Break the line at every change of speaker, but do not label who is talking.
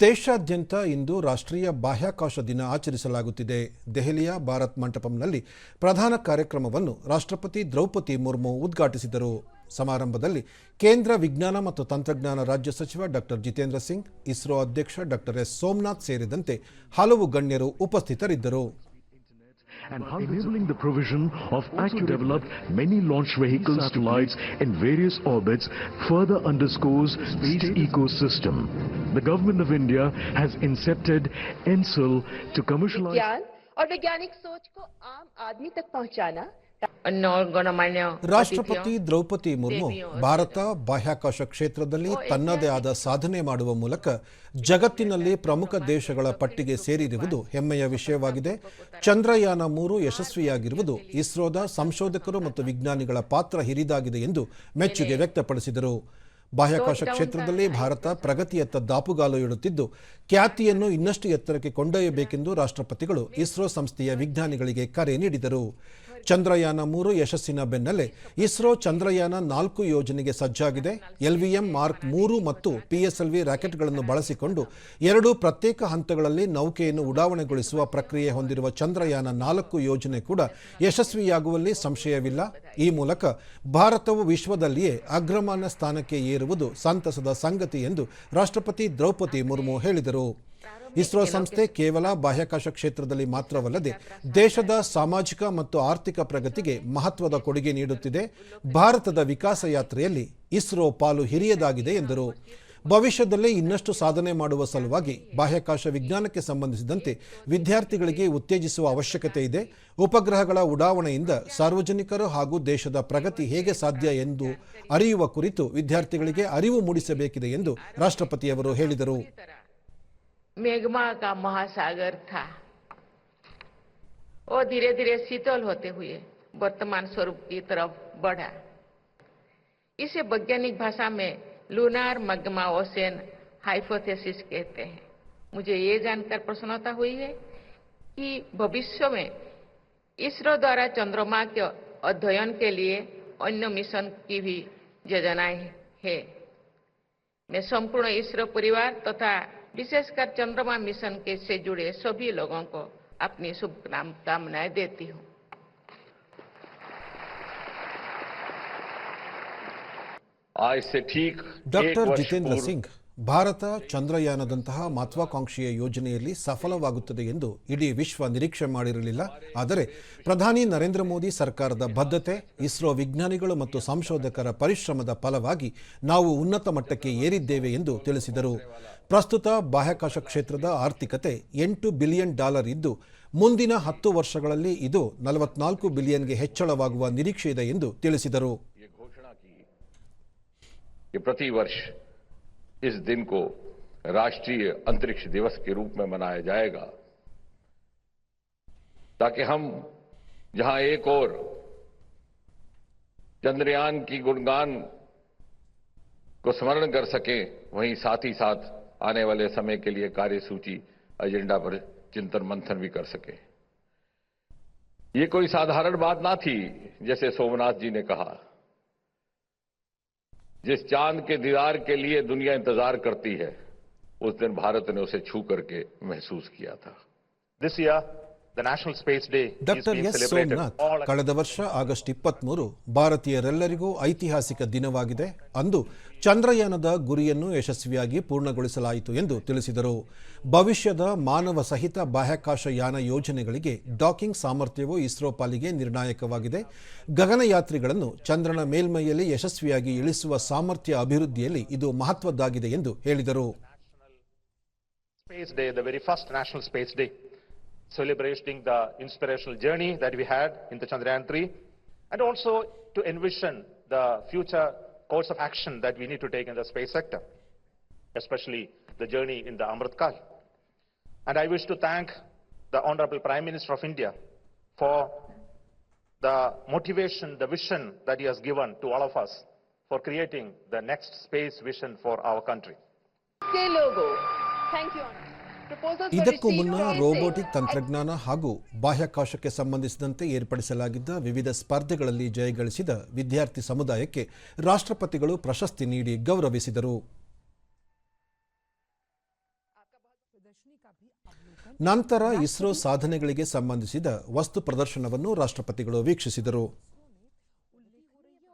ದೇಶಾದ್ಯಂತ ಇಂದು ರಾಷ್ಟ್ರೀಯ ಬಾಹ್ಯಾಕಾಶ ದಿನ ಆಚರಿಸಲಾಗುತ್ತಿದೆ. ದೆಹಲಿಯ ಭಾರತ್ ಮಂಟಪಂನಲ್ಲಿ ಪ್ರಧಾನ ಕಾರ್ಯಕ್ರಮವನ್ನು ರಾಷ್ಟ್ರಪತಿ ದ್ರೌಪದಿ ಮುರ್ಮು ಉದ್ಘಾಟಿಸಿದರು. ಸಮಾರಂಭದಲ್ಲಿ ಕೇಂದ್ರ ವಿಜ್ಞಾನ ಮತ್ತು ತಂತ್ರಜ್ಞಾನ ರಾಜ್ಯ ಸಚಿವ ಡಾಕ್ಟರ್ ಜಿತೇಂದ್ರ ಸಿಂಗ್, ಇಸ್ರೋ ಅಧ್ಯಕ್ಷ ಡಾಕ್ಟರ್ ಎಸ್. ಸೋಮನಾಥ್ ಸೇರಿದಂತೆ ಹಲವು ಗಣ್ಯರು ಉಪಸ್ಥಿತರಿದ್ದರು.
and enabling the provision of accu-developed many launch vehicles satellites in various orbits further underscores space ecosystem. The government of India has incepted ENSIL to commercialize
विज्ञान और वैज्ञानिक सोच को आम आदमी तक पहुंचाना
अन्य गणमान्य
ರಾಷ್ಟ್ರಪತಿ ದ್ರೌಪದಿ ಮುರ್ಮು ಭಾರತ ಬಾಹ್ಯಾಕಾಶ ಕ್ಷೇತ್ರದಲ್ಲಿ ತನ್ನದೇ ಆದ ಸಾಧನೆ ಮಾಡುವ ಮೂಲಕ ಜಗತ್ತಿನಲ್ಲಿ ಪ್ರಮುಖ ದೇಶಗಳ ಪಟ್ಟಿಗೆ ಸೇರಿರುವುದು ಹೆಮ್ಮೆಯ ವಿಷಯವಾಗಿದೆ. ಚಂದ್ರಯಾನ ಮೂರು ಯಶಸ್ವಿಯಾಗಿರುವುದು ಇಸ್ರೋದ ಸಂಶೋಧಕರು ಮತ್ತು ವಿಜ್ಞಾನಿಗಳ ಪಾತ್ರ ಹಿರಿದಾಗಿದೆ ಎಂದು ಮೆಚ್ಚುಗೆ ವ್ಯಕ್ತಪಡಿಸಿದರು. ಬಾಹ್ಯಾಕಾಶ ಕ್ಷೇತ್ರದಲ್ಲಿ ಭಾರತ ಪ್ರಗತಿಯತ್ತ ದಾಪುಗಾಲು ಇಡುತ್ತಿದ್ದು ಖ್ಯಾತಿಯನ್ನು ಇನ್ನಷ್ಟು ಎತ್ತರಕ್ಕೆ ಕೊಂಡೊಯ್ಯಬೇಕೆಂದು ರಾಷ್ಟ್ರಪತಿಗಳು ಇಸ್ರೋ ಸಂಸ್ಥೆಯ ವಿಜ್ಞಾನಿಗಳಿಗೆ ಕರೆ ನೀಡಿದರು. ಚಂದ್ರಯಾನ ಮೂರು ಯಶಸ್ಸಿನ ಬೆನ್ನಲ್ಲೇ ಇಸ್ರೋ ಚಂದ್ರಯಾನ ನಾಲ್ಕು ಯೋಜನೆಗೆ ಸಜ್ಜಾಗಿದೆ. ಎಲ್ವಿಎಂ ಮಾರ್ಕ್ ಮೂರು ಮತ್ತು ಪಿಎಸ್ಎಲ್ವಿ ರಾಕೆಟ್ಗಳನ್ನು ಬಳಸಿಕೊಂಡು ಎರಡು ಪ್ರತ್ಯೇಕ ಹಂತಗಳಲ್ಲಿ ನೌಕೆಯನ್ನು ಉಡಾವಣೆಗೊಳಿಸುವ ಪ್ರಕ್ರಿಯೆ ಹೊಂದಿರುವ ಚಂದ್ರಯಾನ ನಾಲ್ಕು ಯೋಜನೆ ಕೂಡ ಯಶಸ್ವಿಯಾಗುವಲ್ಲಿ ಸಂಶಯವಿಲ್ಲ. ಈ ಮೂಲಕ ಭಾರತವು ವಿಶ್ವದಲ್ಲಿಯೇ ಅಗ್ರಮಾನ ಸ್ಥಾನಕ್ಕೆ ಏರುವುದು ಸಂತಸದ ಸಂಗತಿ ಎಂದು ರಾಷ್ಟ್ರಪತಿ ದ್ರೌಪದಿ ಮುರ್ಮು ಹೇಳಿದರು. ಇಸ್ರೋ ಸಂಸ್ಥೆ ಕೇವಲ ಬಾಹ್ಯಾಕಾಶ ಕ್ಷೇತ್ರದಲ್ಲಿ ಮಾತ್ರವಲ್ಲದೆ ದೇಶದ ಸಾಮಾಜಿಕ ಮತ್ತು ಆರ್ಥಿಕ ಪ್ರಗತಿಗೆ ಮಹತ್ವದ ಕೊಡುಗೆ ನೀಡುತ್ತಿದೆ. ಭಾರತದ ವಿಕಾಸ ಯಾತ್ರೆಯಲ್ಲಿ ಇಸ್ರೋ ಪಾಲು ಹಿರಿಯದಾಗಿದೆ ಎಂದರು. ಭವಿಷ್ಯದಲ್ಲೇ ಇನ್ನಷ್ಟು ಸಾಧನೆ ಮಾಡುವ ಸಲುವಾಗಿ ಬಾಹ್ಯಾಕಾಶ ವಿಜ್ಞಾನಕ್ಕೆ ಸಂಬಂಧಿಸಿದಂತೆ ವಿದ್ಯಾರ್ಥಿಗಳಿಗೆ ಉತ್ತೇಜಿಸುವ ಅವಶ್ಯಕತೆ ಇದೆ. ಉಪಗ್ರಹಗಳ ಉಡಾವಣೆಯಿಂದ ಸಾರ್ವಜನಿಕರು ಹಾಗೂ ದೇಶದ ಪ್ರಗತಿ ಹೇಗೆ ಸಾಧ್ಯ ಎಂದು ಅರಿಯುವ ಕುರಿತು ವಿದ್ಯಾರ್ಥಿಗಳಿಗೆ ಅರಿವು ಮೂಡಿಸಬೇಕಿದೆ ಎಂದು ರಾಷ್ಟ್ರಪತಿಯವರು ಹೇಳಿದರು.
मेघमा का महासागर था। वो धीरे धीरे शीतल होते हुए वर्तमान स्वरूप की तरफ़ बढ़ा। इसे वैज्ञानिक भाषा में लूनार मगमा ओशन हाइपोथेसिस कहते हैं। मुझे ये जानकर प्रसन्नता हुई है कि भविष्य में इसरो द्वारा चंद्रमा के अध्ययन के लिए अन्य मिशन की भी योजनाएँ है। मैं संपूर्ण इसरो परिवार तथा विशेषकर चंद्रमा मिशन के से जुड़े सभी लोगों को अपनी शुभकामनाएँ देती हूँ।
आज से ठीक
डॉक्टर
जितेंद्र
सिंह। ಭಾರತ ಚಂದ್ರಯಾನದಂತಹ ಮಹತ್ವಾಕಾಂಕ್ಷೆಯ ಯೋಜನೆಯಲ್ಲಿ ಸಫಲವಾಗುತ್ತದೆ ಎಂದು ಇಡೀ ವಿಶ್ವ ನಿರೀಕ್ಷೆ ಮಾಡಿರಲಿಲ್ಲ. ಆದರೆ ಪ್ರಧಾನಿ ನರೇಂದ್ರ ಮೋದಿ ಸರ್ಕಾರದ ಬದ್ಧತೆ, ಇಸ್ರೋ ವಿಜ್ಞಾನಿಗಳು ಮತ್ತು ಸಂಶೋಧಕರ ಪರಿಶ್ರಮದ ಫಲವಾಗಿ ನಾವು ಉನ್ನತ ಮಟ್ಟಕ್ಕೆ ಏರಿದ್ದೇವೆ ಎಂದು ತಿಳಿಸಿದರು. ಪ್ರಸ್ತುತ ಬಾಹ್ಯಾಕಾಶ ಕ್ಷೇತ್ರದ ಆರ್ಥಿಕತೆ ಎಂಟು ಬಿಲಿಯನ್ ಡಾಲರ್ ಇದ್ದು, ಮುಂದಿನ ಹತ್ತು ವರ್ಷಗಳಲ್ಲಿ ಇದು ನಲವತ್ನಾಲ್ಕು ಬಿಲಿಯನ್ಗೆ ಹೆಚ್ಚಳವಾಗುವ ನಿರೀಕ್ಷೆ ಇದೆ ಎಂದು ತಿಳಿಸಿದರು.
ಪ್ರತಿ ವರ್ಷ इस दिन को राष्ट्रीय अंतरिक्ष दिवस के रूप में मनाया जाएगा। ताकि हम जहाँ एक और चंद्रयान की गुणगान को स्मरण कर सकें, वहीं साथ ही साथ आने वाले समय के लिए कार्यसूची, एजेंडा पर चिंतन मंथन भी कर सके। ये कोई साधारण बात ना थी, जैसे सोमनाथ जी ने कहा। जिस चाँद के दीदार के लिए दुनिया इंतज़ार करती है उस दिन भारत ने उसे छू करके महसूस किया था।
This year,
doctor
S Somanath
ಕಳೆದ ವರ್ಷ ಆಗಸ್ಟ್ ಇಪ್ಪತ್ಮೂರು ಭಾರತೀಯರೆಲ್ಲರಿಗೂ ಐತಿಹಾಸಿಕ ದಿನವಾಗಿದೆ. ಅಂದು ಚಂದ್ರಯಾನದ ಗುರಿಯನ್ನು ಯಶಸ್ವಿಯಾಗಿ ಪೂರ್ಣಗೊಳಿಸಲಾಯಿತು ಎಂದು ತಿಳಿಸಿದರು. ಭವಿಷ್ಯದ ಮಾನವ ಸಹಿತ ಬಾಹ್ಯಾಕಾಶ ಯಾನ ಯೋಜನೆಗಳಿಗೆ ಡಾಕಿಂಗ್ ಸಾಮರ್ಥ್ಯವು ಇಸ್ರೋ ಪಾಲಿಗೆ ನಿರ್ಣಾಯಕವಾಗಿದೆ. ಗಗನಯಾತ್ರಿಗಳನ್ನು ಚಂದ್ರನ ಮೇಲ್ಮೈಯಲ್ಲಿ ಯಶಸ್ವಿಯಾಗಿ ಇಳಿಸುವ ಸಾಮರ್ಥ್ಯ ಅಭಿವೃದ್ಧಿಯಲ್ಲಿ ಇದು ಮಹತ್ವದ್ದಾಗಿದೆ ಎಂದು ಹೇಳಿದರು.
celebrating the inspirational journey that we had in the Chandrayaan 3, and also to envision the future course of action that we need to take in the space sector, especially the journey in the Amrit Kal. And I wish to thank the Honorable Prime Minister of India for the motivation, the vision that he has given to all of us for creating the next space vision for our country.
Say logo. Thank you,
ಇದಕ್ಕೂ ಮುನ್ನ robotic ತಂತ್ರಜ್ಞಾನ ಹಾಗೂ ಬಾಹ್ಯಾಕಾಶಕ್ಕೆ ಸಂಬಂಧಿಸಿದಂತೆ ಏರ್ಪಡಿಸಲಾಗಿದ್ದ ವಿವಿಧ ಸ್ಪರ್ಧೆಗಳಲ್ಲಿ ಜಯಗಳಿಸಿದ ವಿದ್ಯಾರ್ಥಿ ಸಮುದಾಯಕ್ಕೆ ರಾಷ್ಟ್ರಪತಿಗಳು ಪ್ರಶಸ್ತಿ ನೀಡಿ ಗೌರವಿಸಿದರು. ನಂತರ ಇಸ್ರೋ ಸಾಧನೆಗಳಿಗೆ ಸಂಬಂಧಿಸಿದ ವಸ್ತು ಪ್ರದರ್ಶನವನ್ನು ರಾಷ್ಟ್ರಪತಿಗಳು ವೀಕ್ಷಿಸಿದರು.